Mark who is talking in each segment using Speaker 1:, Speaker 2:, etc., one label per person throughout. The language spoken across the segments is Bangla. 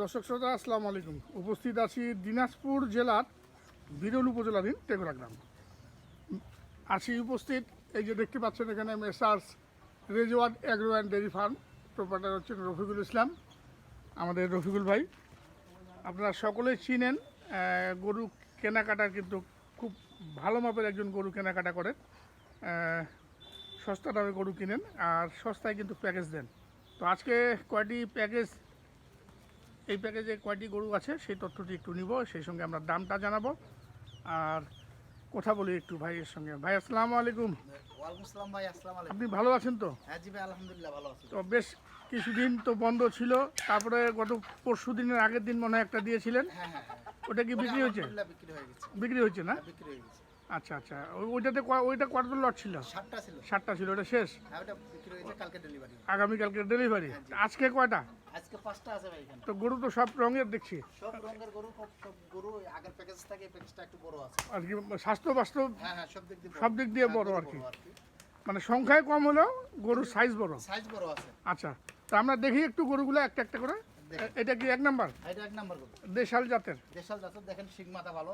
Speaker 1: দর্শক শ্রোতা, আসসালামু আলাইকুম। উপস্থিত আছি দিনাজপুর জেলার বিরল উপজেলাধীন টেগুরা গ্রাম। আছি উপস্থিত, এই যে দেখতে পাচ্ছেন এখানে messrs Rezward agro and dairy farm, proprietor হচ্ছেন রফিকুল ইসলাম, আমাদের রফিকুল ভাই। আপনারা সকলেই চিনেন গরু কেনাকাটার কিন্তু খুব ভালো মাপের একজন গরু কেনাকাটা করেন। সস্তা দামে গরু কিনেন আর সস্তায় কিন্তু প্যাকেজ দেন। তো আজকে কয়টি প্যাকেজ এই প্যাকেজে কয়টি গরু আছে সেই তথ্যটি একটু নিব সেই সঙ্গে আমরা দামটা জানাব। আর কথা বলি একটু ভাইয়ের সঙ্গে। ভাই আসসালামু আলাইকুম।
Speaker 2: ভাই
Speaker 1: আপনি ভালো আছেন তো?
Speaker 2: হ্যাঁ জি ভাই আলহামদুলিল্লাহ ভালো আছি।
Speaker 1: তো বেশ কিছুদিন তো বন্ধ ছিল তারপরে গত পরশু দিনের আগের দিন মনে হয় একটা দিয়েছিলেন।
Speaker 2: হ্যাঁ হ্যাঁ
Speaker 1: ওটা কি বিক্রি হয়েছে?
Speaker 2: বিক্রি হয়ে গেছে।
Speaker 1: বিক্রি হয়েছে না?
Speaker 2: বিক্রি হয়ে গেছে।
Speaker 1: আচ্ছা আচ্ছা। ওই- ওইটাতে ওইটা কত লট ছিল?
Speaker 2: সাতটা ছিল।
Speaker 1: সাতটা ছিল ওটা শেষ?
Speaker 2: হ্যাঁ ওটা বিক্রি হয়েছে কালকে ডেলিভারি
Speaker 1: ডেলিভারি আজকে কয়টা?
Speaker 2: আজকে পাঁচটা আছে ভাই এখানে।
Speaker 1: তো গরু তো সব রঙের দেখছি।
Speaker 2: সব রঙের গরু সব সব গরু আগের প্যাকেজ থাকে প্যাকেজটা একটু বড় আছে।
Speaker 1: আর কি স্বাস্থ্য বাস্তব?
Speaker 2: হ্যাঁ হ্যাঁ সব দিক দিয়ে
Speaker 1: সব দিক দিয়ে বড় আর কি। মানে সংখ্যায় কম হলেও গরুর সাইজ বড়।
Speaker 2: সাইজ বড় আছে।
Speaker 1: আচ্ছা তো আমরা দেখি একটু গরুগুলো একটা একটা করে। এটা কি এক নাম্বার?
Speaker 2: এটা এক নাম্বার গরু।
Speaker 1: দেশাল জাতের?
Speaker 2: দেশাল জাতের দেখেন শিং মাথা ভালো।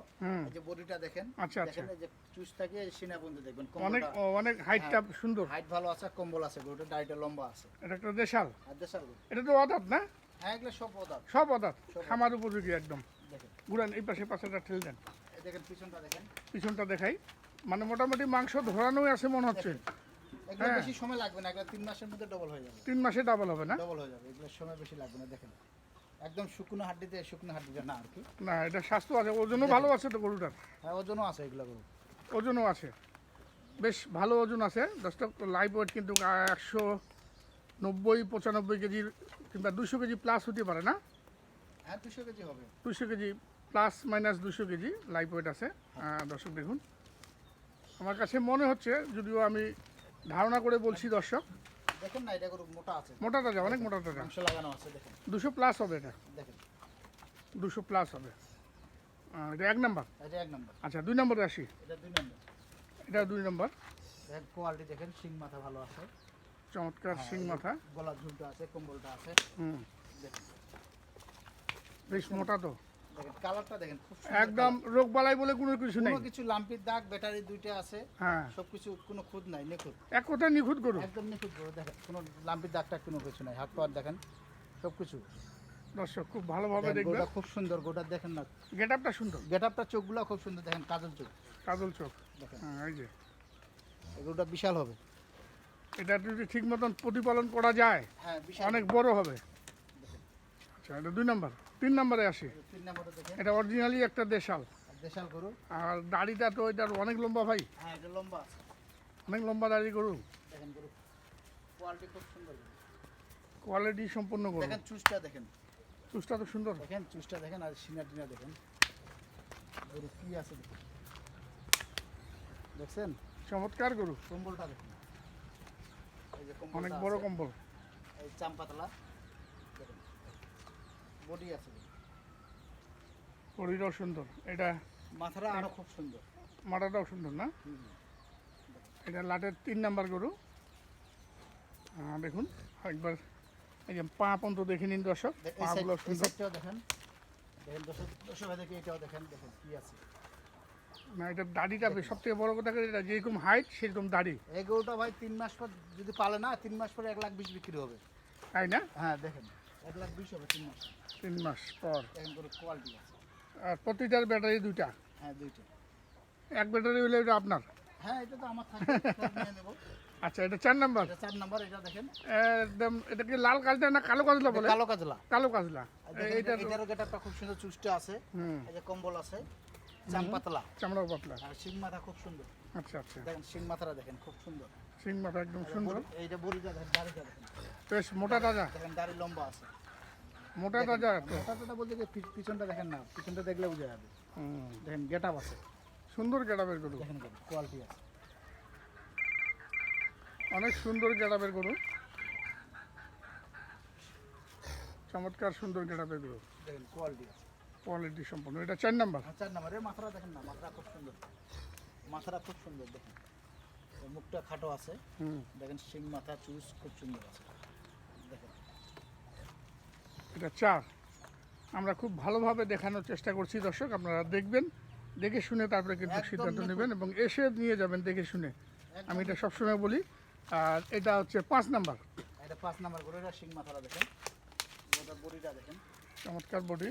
Speaker 2: এই যে বডিটা দেখেন
Speaker 1: আচ্ছা, আচ্ছা।
Speaker 2: দেখেন এই যে চুজ থাকে সিনা বন্ধু দেখবেন
Speaker 1: অনেক অনেক হাইটটা সুন্দর।
Speaker 2: হাইট ভালো আছে কম্বল আছে গরুটা লম্বা আছে।
Speaker 1: এটা একটা দেশাল।
Speaker 2: আর দেশাল
Speaker 1: এটা তো অদাত না?
Speaker 2: হ্যাঁ এগুলো সব পদার্থ
Speaker 1: সব অদাত। খামার উপযোগী একদম।
Speaker 2: দেখেন।
Speaker 1: ঘুরান এই পাশে পাশেটা ঠেল দেন।
Speaker 2: এই দেখেন পিছনটা দেখেন।
Speaker 1: পিছনটা দেখাই। মানে মোটামুটি মাংস ধরানোই আছে মনে হচ্ছে।
Speaker 2: এগুলো
Speaker 1: হ্যাঁ।
Speaker 2: বেশি সময় লাগবে না এগুলো তিন মাসের মধ্যে ডবল হয়ে যাবে।
Speaker 1: তিন মাসে ডাবল হবে না?
Speaker 2: ডবল হয়ে যাবে এগুলো সময় বেশি লাগবে না দেখেন। একদম শুকনো হাড্ডিতে শুকনো হাড্ডিতে না আর কি।
Speaker 1: না এটা স্বাস্থ্য আছে ওজনও ভালো আছে তো গরুটার?
Speaker 2: হ্যাঁ ওজনও আছে এগুলো গরু
Speaker 1: ওজনও আছে। বেশ ভালো ওজন আছে দশটা লাইভ ওয়েট কিন্তু একশো নব্বই পঁচানব্বই কেজির কিংবা দুশো কেজি প্লাস হতে পারে না?
Speaker 2: হ্যাঁ দুশো কেজি হবে।
Speaker 1: দুশো কেজি প্লাস মাইনাস দুশো কেজি লাইভ ওয়েট আছে। দর্শক দেখুন। আমার কাছে মনে হচ্ছে যদিও আমি ধারণা করে বলছি দর্শক।
Speaker 2: দেখেন না এটা মোটা আছে।
Speaker 1: মোটা তাজা অনেক মোটা
Speaker 2: মাংস লাগানো আছে দেখেন।
Speaker 1: দুশো প্লাস হবে এটা।
Speaker 2: দেখেন।
Speaker 1: দুশো প্লাস হবে। এটা এক নাম্বার
Speaker 2: এটা এক নম্বর
Speaker 1: আচ্ছা দুই নম্বরে আসি।
Speaker 2: এটা দুই নম্বর
Speaker 1: এটা দুই নম্বর
Speaker 2: কোয়ালিটি দেখেন শিং মাথা ভালো আছে।
Speaker 1: চমৎকার শিং মাথা।
Speaker 2: গলার ঝুলটা আছে কম্বলটা আছে।
Speaker 1: হুম।
Speaker 2: দেখেন।
Speaker 1: বেশ মোটা তো।
Speaker 2: কালারটা দেখেন খুব
Speaker 1: একদম রোগ বালাই বলে কোনো কিছু
Speaker 2: colour।
Speaker 1: নেই।
Speaker 2: কোনো কিছু লাম্পির দাগ ব্যাটারি দুইটা আছে
Speaker 1: হ্যাঁ।
Speaker 2: সবকিছু কোনো খুদ নাই নিখুঁত।
Speaker 1: এক কথা নিখুঁত গরু?
Speaker 2: একদম নিখুঁত গরু দেখেন কোনো লাম্পির দাগটা কোনো কিছু নাই হাত পাওয়ার দেখেন সব কিছু
Speaker 1: দর্শক খুব ভালোভাবে
Speaker 2: খুব সুন্দর গোটা দেখেন না।
Speaker 1: সুন্দর?
Speaker 2: গেট আপটা চোখগুলো খুব সুন্দর দেখেন কাজল চোখ।
Speaker 1: কাজল চোখ।
Speaker 2: দেখেন।
Speaker 1: হ্যাঁ এই যে।
Speaker 2: এগুলোটা বিশাল হবে।
Speaker 1: এটা যদি ঠিক মতন প্রতিপালন করা যায়
Speaker 2: হ্যাঁ
Speaker 1: অনেক বড় হবে। আচ্ছা এটা দুই নম্বর। তিন নম্বরে আসি।
Speaker 2: তিন নম্বরে দেখেন।
Speaker 1: এটা অরিজিনালি একটা দেশাল।
Speaker 2: দেশাল গরু?
Speaker 1: আর দাড়িটা তো এটার অনেক লম্বা ভাই।
Speaker 2: হ্যাঁ এটা লম্বা
Speaker 1: অনেক লম্বা দাড়ি গরু।
Speaker 2: দেখেন গরু। কোয়ালিটি খুব সুন্দর
Speaker 1: কোয়ালিটি সম্পূর্ণ গরু।
Speaker 2: দেখেন চুজটা দেখেন।
Speaker 1: চুষটা তো সুন্দর।
Speaker 2: দেখেন চুজটা দেখেন আর সিনা টিনা দেখেন। গরু কি আছে দেখছেন?
Speaker 1: চমৎকার গরু।
Speaker 2: কম্বলটা দেখেন।
Speaker 1: অনেক বড় কম্বল।
Speaker 2: এই বডি আছে
Speaker 1: শরীরও সুন্দর। এটা
Speaker 2: মাথাটা আরও খুব সুন্দর।
Speaker 1: মাথাটাও সুন্দর না? এটা লাটের তিন নাম্বার গরু। দেখুন একবার এই যে পা পর্যন্ত দেখে নিন দর্শক পাগুলো সুন্দর।
Speaker 2: দেখেন। দেখেন দর্শক দর্শক দেখে এটাও দেখেন দেখেন কি আছে।
Speaker 1: না এটা দাড়িটা সব থেকে বড় কথা এটা যেরকম হাইট সেরকম দাড়ি।
Speaker 2: এই গরুটা ভাই তিন মাস পর যদি পালে না তিন মাস পরে এক লাখ বিশ বিক্রি হবে।
Speaker 1: তাই না?
Speaker 2: হ্যাঁ দেখেন। এক লাখ বিশ হবে তিন মাস।
Speaker 1: তিন মাস পর।
Speaker 2: কোয়ালিটি আছে।
Speaker 1: আর প্রতিটার ব্যাটারি দুইটা?
Speaker 2: হ্যাঁ দুইটা।
Speaker 1: এক ব্যাটারি হলে এটা আপনার?
Speaker 2: হ্যাঁ এটা তো আমার থাকবে নিয়ে নেব।
Speaker 1: আচ্ছা এটা চার নাম্বার?
Speaker 2: চার নাম্বার এটা দেখেন।
Speaker 1: একদম এটা কি লাল কাজলা না কালো কাজলা বলে?
Speaker 2: কালো কাজলা।
Speaker 1: কালো কাজলা।
Speaker 2: আর দেখেন
Speaker 1: এইটা
Speaker 2: এটা- এটারও গেটআপটা খুব সুন্দর চুষ্টে আছে।
Speaker 1: হুম।
Speaker 2: এই যে কম্বল আছে চাম পাতলা।
Speaker 1: চামড়া পাতলা।
Speaker 2: আর শিং মাথা খুব সুন্দর।
Speaker 1: আচ্ছা আচ্ছা।
Speaker 2: দেখেন শিং মাথাটা দেখেন খুব সুন্দর।
Speaker 1: সিং মাথা একদম সুন্দর।
Speaker 2: এইটা বড়িটা দেখেন দাড়িটা দেখেন।
Speaker 1: বেশ মোটা তাজা।
Speaker 2: দেখেন দাড়ি লম্বা আছে।
Speaker 1: মোটা তাজা তো
Speaker 2: কথাটা বলতে পিছনটা দেখেন না পিছনটা দেখলে বোঝা যাবে। দেখেন গেটআপ আছে।
Speaker 1: সুন্দর গেটাবের গরু।
Speaker 2: দেখেন কোয়ালিটি আছে।
Speaker 1: অনেক সুন্দর গেটাবের গরু। চমৎকার সুন্দর গেটাবের গরু।
Speaker 2: দেখেন কোয়ালিটি আছে।
Speaker 1: কোয়ালিটি সম্পন্ন। এটা চার নাম্বার।
Speaker 2: আর চার নাম্বার। এর মাথাটা দেখেন না মাথাটা খুব সুন্দর। মাথাটা খুব সুন্দর দেখেন। মুখটা খাটো আছে। দেখেন শিং মাথা চুজ খুব সুন্দর আছে।
Speaker 1: এটা চার। আমরা খুব ভালোভাবে দেখানোর চেষ্টা করছি দর্শক আপনারা দেখবেন দেখে শুনে তারপরে কিন্তু সিদ্ধান্ত নেবেন এবং এসে নিয়ে যাবেন দেখে শুনে। আমি এটা সবসময় বলি আর এটা হচ্ছে পাঁচ নাম্বার।
Speaker 2: এটা পাঁচ নাম্বার গরু এটা শিং মাথাটা দেখেন। বডিটা দেখেন।
Speaker 1: চমৎকার বডি।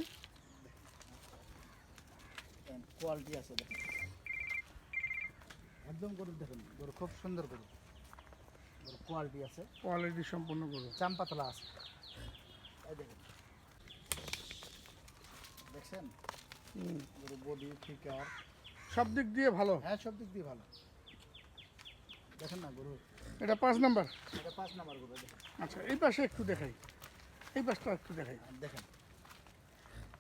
Speaker 2: কোয়ালিটি আছে দেখেন। একদম গরু দেখেন গরু খুব সুন্দর গরু। গরু কোয়ালিটি আছে।
Speaker 1: কোয়ালিটি সম্পূর্ণ গরু।
Speaker 2: চাম্পাতলা আছে। এই দেখেন। দেখছেন। গরু বডি ফিকার
Speaker 1: সব দিক দিয়ে ভালো।
Speaker 2: হ্যাঁ সব দিক দিয়ে ভালো। দেখেন না গরু
Speaker 1: এটা পাঁচ নাম্বার।
Speaker 2: এটা পাঁচ নাম্বার গরু দেখেন।
Speaker 1: আচ্ছা এই পাশে একটু দেখাই। এই পাশটা একটু দেখাই।
Speaker 2: দেখেন।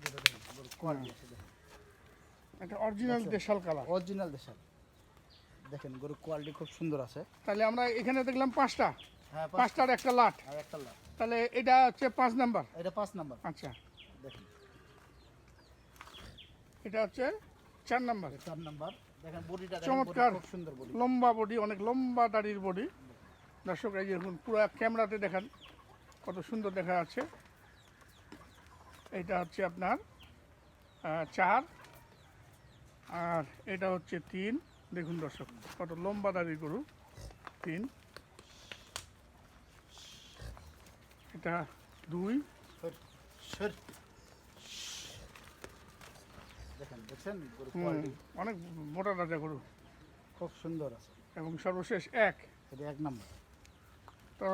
Speaker 2: গরু দেখেন গরু কোয়ালিটি দেখেন।
Speaker 1: এটা অরিজিনাল দেশাল কালার
Speaker 2: অরিজিনাল দেশাল। দেখেন গরু কোয়ালিটি খুব সুন্দর আছে।
Speaker 1: তাহলে আমরা এখানে দেখলাম পাঁচটা।
Speaker 2: হ্যাঁ পাঁচ
Speaker 1: পাঁচটার একটা লাট
Speaker 2: আর একটা লাখ
Speaker 1: তাহলে এটা হচ্ছে পাঁচ নাম্বার।
Speaker 2: এটা পাঁচ নাম্বার।
Speaker 1: আচ্ছা।
Speaker 2: দেখেন।
Speaker 1: এটা হচ্ছে চার নাম্বার।
Speaker 2: চার নাম্বার। দেখেন বডিটা
Speaker 1: চমৎকার।
Speaker 2: সুন্দর বডি।
Speaker 1: লম্বা বডি অনেক লম্বা দাড়ির বডি। দর্শক এই দেখুন পুরো ক্যামেরাতে দেখান কত সুন্দর দেখা যাচ্ছে। এটা হচ্ছে আপনার চার আর এটা হচ্ছে তিন। দেখুন দর্শক কত লম্বা দাড়ির গরু তিন। এটা দুই।
Speaker 2: দেখেন দেখছেন?
Speaker 1: অনেক মোটা রাজা গরু।
Speaker 2: খুব সুন্দর আছে।
Speaker 1: এবং সর্বশেষ এক।
Speaker 2: এটা এক নম্বর।
Speaker 1: তো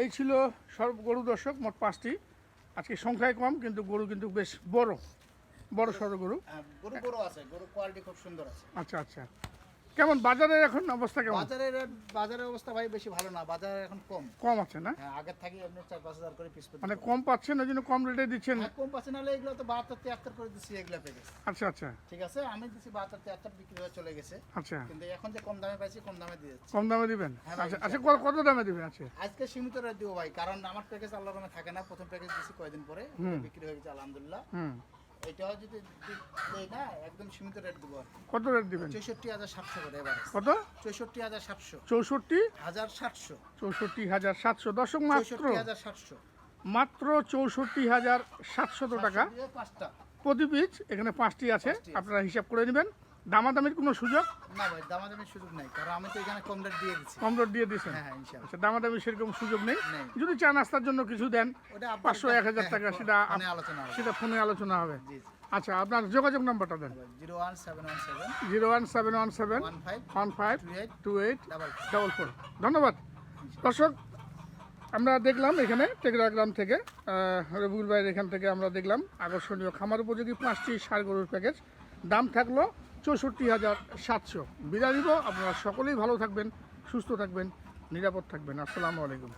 Speaker 1: এই ছিল সর্ব গরু দর্শক মোট পাঁচটি। আজকে সংখ্যায় কম কিন্তু গরু কিন্তু বেশ বড়। বড় সড়ো গরু।
Speaker 2: হ্যাঁ, গরু বড় আছে গরু কোয়ালিটি খুব সুন্দর আছে।
Speaker 1: আচ্ছা আচ্ছা। কেমন বাজারের এখন অবস্থা কেমন?
Speaker 2: বাজারের বাজারের অবস্থা ভাই বেশি ভালো না বাজারে এখন কম।
Speaker 1: কম আছে না?
Speaker 2: হ্যাঁ আগের থেকে এমনি চার পাঁচ হাজার করে পিস
Speaker 1: মানে কম পাচ্ছেন ওই জন্য কম রেটে দিচ্ছেন?
Speaker 2: হ্যাঁ, কম পাচ্ছে নাহলে এগুলো তো বাহাত্তর তিয়াত্তর করে দিচ্ছি এগুলো প্যাকেজ
Speaker 1: আচ্ছা আচ্ছা।
Speaker 2: ঠিক আছে আমি দিচ্ছি বাহাত্তর তিয়াত্তর বিক্রি হয়ে চলে গেছে।
Speaker 1: আচ্ছা।
Speaker 2: কিন্তু এখন যে কম দামে পাইছি কম দামে দিয়ে
Speaker 1: কম দামে দিবেন?
Speaker 2: হ্যাঁ
Speaker 1: আচ্ছা আচ্ছা কত- দামে দিবেন আচ্ছা
Speaker 2: আজকে সীমিত রেট দিব ভাই কারণ আমার প্যাকেজ আল্লাহর রহমতে থাকে না প্রথম প্যাকেজ দিচ্ছি কয়দিন পরে। বিক্রি হয়ে গেছে আলহামদুলিল্লাহ।
Speaker 1: হুম।
Speaker 2: এটাও যদি দেই না একদম সীমিত রেট দেবো
Speaker 1: কত রেট দিবেন?
Speaker 2: চৌষট্টি হাজার সাতশো করে এবার।
Speaker 1: কত?
Speaker 2: চৌষট্টি হাজার সাতশো।
Speaker 1: চৌষট্টি?
Speaker 2: হাজার সাতশো।
Speaker 1: চৌষট্টি হাজার সাতশো। দশক মাত্র
Speaker 2: চৌষট্টি হাজার সাতশো।
Speaker 1: মাত্র চৌষট্টি হাজার সাতশত টাকা।
Speaker 2: পাঁচটা।
Speaker 1: প্রতি পিস এখানে পাঁচটি আছে। আপনারা হিসাব করে নেবেন। দামাদামির কোনো সুযোগ?
Speaker 2: না ভাই দামাদামির সুযোগ নাই কারণ আমি তো এখানে কম রেট দিয়ে দিচ্ছি।
Speaker 1: কম রেট দিয়ে দিয়েছেন?
Speaker 2: হ্যাঁ হ্যাঁ ইনশাল্লাহ।
Speaker 1: আচ্ছা দামাদামি সেরকম সুযোগ নেই। যদি চা নাস্তার জন্য কিছু দেন পাঁচশো এক হাজার
Speaker 2: হ্যাঁ,
Speaker 1: টাকা সেটা
Speaker 2: ফোনে আলোচনা হবে।
Speaker 1: সেটা ফোনে আলোচনা হবে। আচ্ছা আপনার যোগাযোগ নাম্বারটা দেন।
Speaker 2: Zero one seven one seven
Speaker 1: zero one seven one seven
Speaker 2: one five two eight double
Speaker 1: four. ধন্যবাদ। দর্শক আমরা দেখলাম এখানে টেকরা গ্রাম থেকে রবিউল ভাইয়ের এখান থেকে আমরা দেখলাম আকর্ষণীয় খামার উপযোগী পাঁচটি সার গরুর প্যাকেজ। দাম থাকল চৌষট্টি হাজার সাতশো। বিদায় দিব আপনারা সকলেই ভালো থাকবেন, সুস্থ থাকবেন, নিরাপদ থাকবেন। আসসালামু আলাইকুম।